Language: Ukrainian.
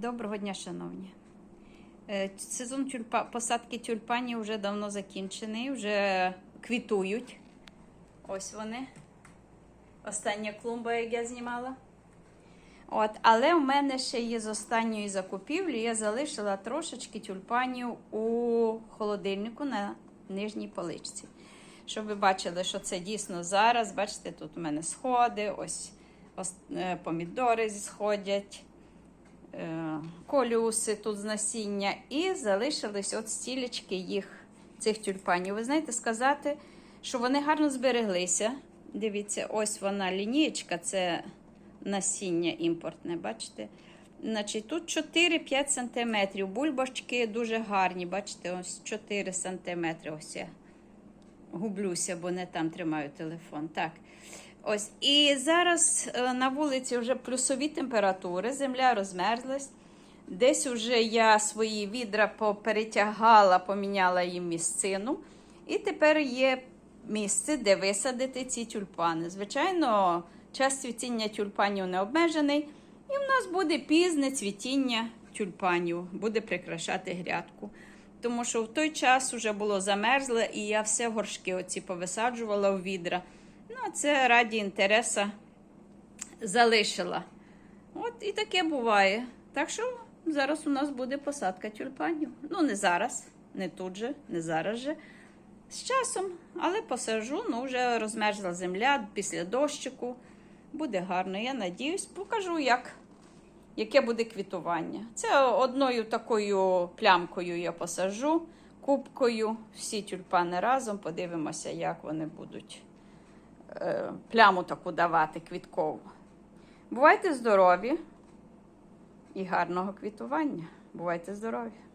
Доброго дня, шановні. Е, Сезон тюльпа... посадки тюльпанів вже давно закінчений, вже квітують. Ось вони. Остання клумба, як я знімала. От, але в мене ще є з останньої закупівлі. Я залишила трошечки тюльпанів у холодильнику на нижній поличці. Щоб ви бачили, що це дійсно зараз. Бачите, тут у мене сходи, ось, ось е, помідори сходять е, колюси тут з насіння, і залишились от стілечки їх, цих тюльпанів. Ви знаєте, сказати, що вони гарно збереглися. Дивіться, ось вона лінієчка, це насіння імпортне, бачите? Значить, тут 4-5 см. Бульбашки дуже гарні, бачите, ось 4 см. Ось я гублюся, бо не там тримаю телефон. Так. Ось. І зараз е, на вулиці вже плюсові температури, земля розмерзлась. Десь вже я свої відра поперетягала, поміняла їм місцину. І тепер є місце, де висадити ці тюльпани. Звичайно, час цвітіння тюльпанів не обмежений. І в нас буде пізне цвітіння тюльпанів, буде прикрашати грядку. Тому що в той час вже було замерзле, і я все горшки оці повисаджувала в відра. Ну, це раді інтереса залишила. От і таке буває. Так що зараз у нас буде посадка тюльпанів. Ну, не зараз, не тут же, не зараз же. З часом, але посажу, ну вже розмерзла земля після дощику. Буде гарно. Я надіюсь, покажу, як, яке буде квітування. Це одною такою плямкою я посажу, кубкою. Всі тюльпани разом. Подивимося, як вони будуть пляму таку давати квіткову. Бувайте здорові і гарного квітування. Бувайте здорові!